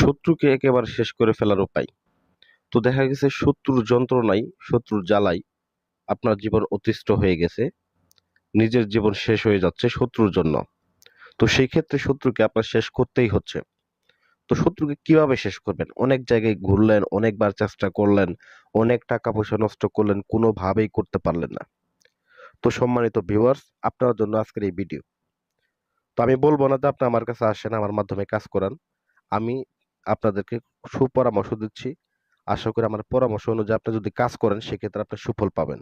শত্রুকে একেবারে শেষ করে ফেলার উপায়। তো দেখা গেছে শত্রুর যন্ত্রণায় শত্রুর জ্বালাই আপনার জীবন অতিষ্ঠ হয়ে গেছে। নিজের জীবন শেষ হয়ে যাচ্ছে শত্রুর জন্য। তো সেই ক্ষেত্রে শত্রুকে আপনার শেষ করতেই হচ্ছে। তো শত্রুকে কীভাবে শেষ করবেন? অনেক জায়গায় ঘুরলেন, অনেকবার চেষ্টা করলেন, অনেক টাকা পয়সা নষ্ট করলেন, কোনোভাবেই করতে পারলেন না। তো সম্মানিত ভিউয়ার্স আপনার জন্য আজকের এই ভিডিও তো আমি বলব না যে আপনি আমার কাছে আসেন, আমার মাধ্যমে কাজ করান। আমি আপনাদেরকে সুপরামর্শ দিচ্ছি। আশা করি আমার পরামর্শ অনুযায়ী আপনি যদি কাজ করেন, সেক্ষেত্রে আপনি সুফল পাবেন।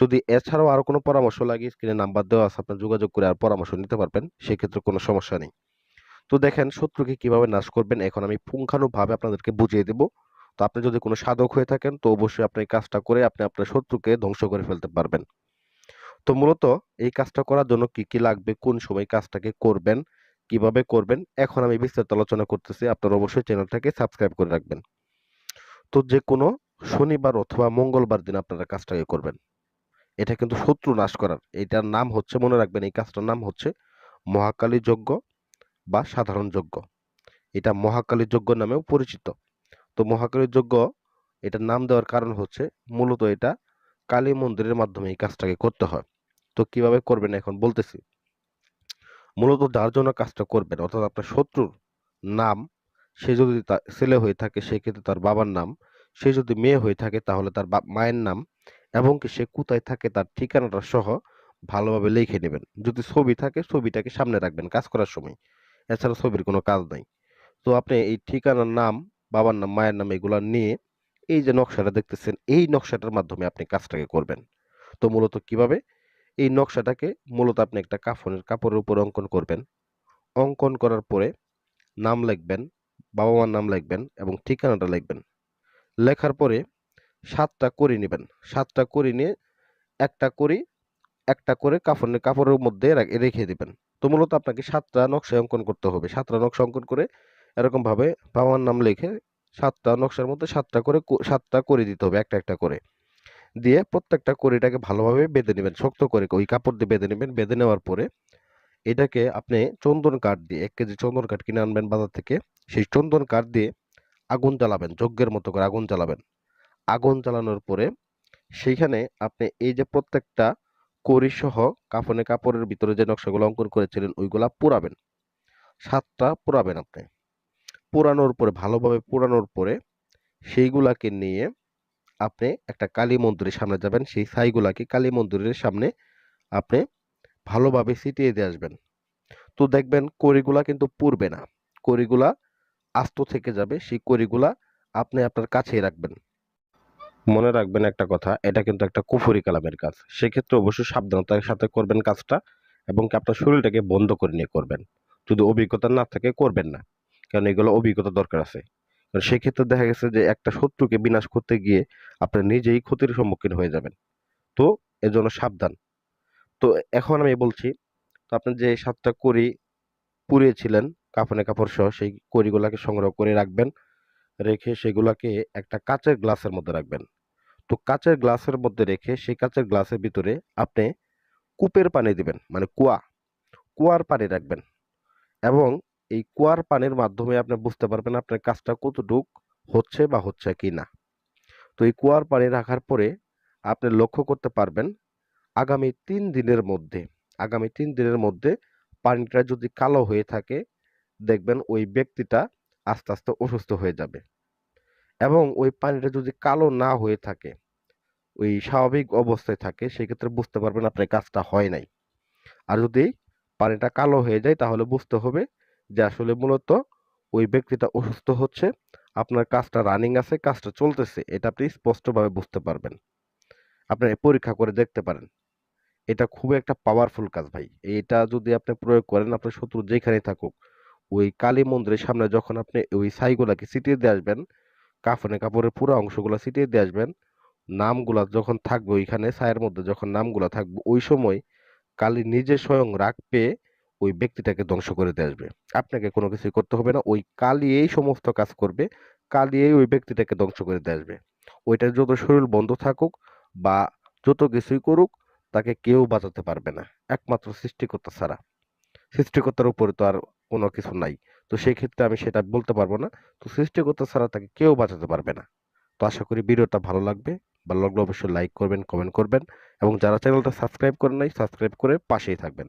যদি এছাড়াও আরও কোনো পরামর্শ লাগে স্ক্রিনে নাম্বার দেওয়া আছে, আপনি যোগাযোগ করে আর পরামর্শ নিতে পারবেন, সেক্ষেত্রে কোনো সমস্যা নেই। তো দেখেন, শত্রুকে কীভাবে নাশ করবেন, এখন আমি পুঙ্খানুভাবে আপনাদেরকে বুঝিয়ে দেব। তো আপনি যদি কোনো সাধক হয়ে থাকেন, তো অবশ্যই আপনি এই কাজটা করে আপনি আপনার শত্রুকে ধ্বংস করে ফেলতে পারবেন। তো মূলত এই কাজটা করার জন্য কি কি লাগবে, কোন সময় কাজটাকে করবেন কীভাবে করবেন, এখন আমি বিস্তারিত আলোচনা করতেছি। আপনারা অবশ্যই চ্যানেলটাকে সাবস্ক্রাইব করে রাখবেন। তো যে কোনো শনিবার অথবা মঙ্গলবার দিন আপনারা কাজটাকে করবেন। এটা কিন্তু শত্রু নাশ করার। এটার নাম হচ্ছে, মনে রাখবেন, এই কাজটার নাম হচ্ছে মহাকালী যজ্ঞ বা সাধারণ যজ্ঞ এটা মহাকালী যজ্ঞ নামেও পরিচিত। তো মহাকালী যজ্ঞ এটার নাম দেওয়ার কারণ হচ্ছে, মূলত এটা কালী মন্দিরের মাধ্যমে এই কাজটাকে করতে হয়। তো কীভাবে করবেন এখন বলতেছি। মূলত যার জন্য কাজটা করবেন, অর্থাৎ আপনার শত্রুর নাম, সে যদি তা ছেলে হয়ে থাকে সেক্ষেত্রে তার বাবার নাম, সে যদি মেয়ে হয়ে থাকে, তাহলে তার মায়ের নাম, এবং কি সে কোথায় থাকে তার ঠিকানাটা সহ ভালোভাবে লিখে নেবেন। যদি ছবি থাকে, ছবিটাকে সামনে রাখবেন কাজ করার সময়। এছাড়া ছবির কোনো কাজ নাই। তো আপনি এই ঠিকানার নাম, বাবার নাম, মায়ের নাম এগুলা নিয়ে এই যে নকশাটা দেখতেছেন, এই নকশাটার মাধ্যমে আপনি কাজটাকে করবেন। তো মূলত কীভাবে? এই নকশাটাকে মূলত আপনি একটা কাফনের কাপড়ের উপর অঙ্কন করবেন। অঙ্কন করার পরে নাম লিখবেন বাবা মার নাম লিখবেন এবং ঠিকানাটা লিখবেন। লেখার পরে সাতটা করি নেবেন। সাতটা করি নিয়ে একটা করি একটা করে কাফনের কাপড়ের মধ্যে রেখে দেবেন। তো মূলত আপনাকে সাতটা নকশা অঙ্কন করতে হবে। সাতটা নকশা অঙ্কন করে এরকম ভাবে বাবা মার নাম লিখে সাতটা নকশার মধ্যে সাতটা করে সাতটা করে দিতে হবে, একটা একটা করে। দিয়ে প্রত্যেকটা কড়িটাকে ভালোভাবে বেঁধে নেবেন, শক্ত করে ওই কাপড় দিয়ে বেঁধে নেবেন। বেঁধে নেওয়ার পরে এটাকে আপনি চন্দন কাঠ দিয়ে, এক কেজি চন্দন কাঠ কিনে আনবেন বাজার থেকে, সেই চন্দন কাঠ দিয়ে আগুন জ্বালাবেন, যজ্ঞের মতো করে আগুন জ্বালাবেন। আগুন জ্বালানোর পরে সেইখানে আপনি এই যে প্রত্যেকটা কড়ি সহ কাফনে কাপড়ের ভিতরে যে নকশাগুলো অঙ্কন করেছিলেন, ওইগুলা পোড়াবেন। সাতটা পোড়াবেন আপনি। পোড়ানোর পরে, ভালোভাবে পোড়ানোর পরে সেইগুলাকে নিয়ে আপনি একটা কালী মন্দিরের সামনে যাবেন, সেই ছাইগুলাকে কালী মন্দিরের সামনে আপনি ভালোভাবে ছিটিয়ে দিয়ে আসবেন। তো দেখবেন কড়িগুলা কিন্তু পুড়বে না। কড়িগুলা আস্ত থেকে যাবে, সেই কড়িগুলা আপনি আপনার কাছেই রাখবেন। মনে রাখবেন একটা কথা, এটা কিন্তু একটা কুফরি কালামের কাজ। সেক্ষেত্রে অবশ্যই সাবধানতার সাথে করবেন কাজটা এবং আপনার শরীরটাকে বন্ধ করে নিয়ে করবেন। যদি অভিজ্ঞতা না থাকে, করবেন না। কারণ এগুলো অভিজ্ঞতা দরকার আছে। সেক্ষেত্রে দেখা গেছে যে একটা শত্রুকে বিনাশ করতে গিয়ে আপনি নিজেই ক্ষতির সম্মুখীন হয়ে যাবেন। তো এজন্য সাবধান। তো এখন আমি বলছি তো আপনি যে সাতটা কড়ি পুড়িয়েছিলেন কাফনে কাপড় সহ সেই কড়িগুলাকে সংগ্রহ করে রাখবেন রেখে সেগুলাকে একটা কাচের গ্লাসের মধ্যে রাখবেন। তো কাচের গ্লাসের মধ্যে রেখে সেই কাচের গ্লাসের ভিতরে আপনি কূপের পানি দিবেন মানে কুয়া কুয়ার পানি রাখবেন। এবং এই কুয়ার পানির মাধ্যমে আপনি বুঝতে পারবেন আপনার কাজটা কতটুক হচ্ছে বা হচ্ছে কি না তো এই কুয়ার পানি রাখার পরে আপনি লক্ষ্য করতে পারবেন আগামী তিন দিনের মধ্যে, আগামী তিন দিনের মধ্যে পানিটা যদি কালো হয়ে থাকে, দেখবেন ওই ব্যক্তিটা আস্তে আস্তে অসুস্থ হয়ে যাবে। এবং ওই পানিটা যদি কালো না হয়ে থাকে, ওই স্বাভাবিক অবস্থায় থাকে, সেক্ষেত্রে বুঝতে পারবেন আপনার কাজটা হয় নাই। আর যদি পানিটা কালো হয়ে যায়, তাহলে বুঝতে হবে যে আসলে মূলত ওই ব্যক্তিটা অসুস্থ হচ্ছে, আপনার কাজটা রানিং আছে, কাজটা চলতেছে, এটা আপনি স্পষ্টভাবে বুঝতে পারবেন। আপনি পরীক্ষা করে দেখতে পারেন। এটা খুব একটা পাওয়ারফুল কাজ ভাই। এটা যদি আপনি প্রয়োগ করেন, আপনার শত্রু যেখানেই থাকুক, ওই কালী মন্দিরের সামনে যখন আপনি ওই ছাইগুলাকে ছিটিয়ে দিয়ে আসবেন কাফনে কাপড়ের পুরো অংশগুলো ছিটিয়ে দিয়ে আসবেন, নামগুলা যখন থাকবে ওইখানে ছায়ের মধ্যে যখন নামগুলা থাকবে, ওই সময় কালী নিজে স্বয়ং রাগ পেয়ে ওই ব্যক্তিটাকে ধ্বংস করে দিয়ে আসবে। আপনাকে কোনো কিছুই করতে হবে না। ওই কালী এই সমস্ত কাজ করবে। কালী এই ওই ব্যক্তিটাকে ধ্বংস করে দিয়ে আসবে। ওইটার যত শরীর বন্ধ থাকুক বা যত কিছুই করুক, তাকে কেউ বাঁচাতে পারবে না। একমাত্র সৃষ্টিকর্তা ছাড়া। সৃষ্টিকর্তার উপরে তো আর কোনো কিছু নাই। তো সেই ক্ষেত্রে আমি সেটা বলতে পারব না। তো সৃষ্টিকর্তা ছাড়া তাকে কেউ বাঁচাতে পারবে না। তো আশা করি ভিডিওটা ভালো লাগবে। ভালো লাগলে অবশ্যই লাইক করবেন কমেন্ট করবেন এবং যারা চ্যানেলটা সাবস্ক্রাইব করেন নাই সাবস্ক্রাইব করে পাশেই থাকবেন।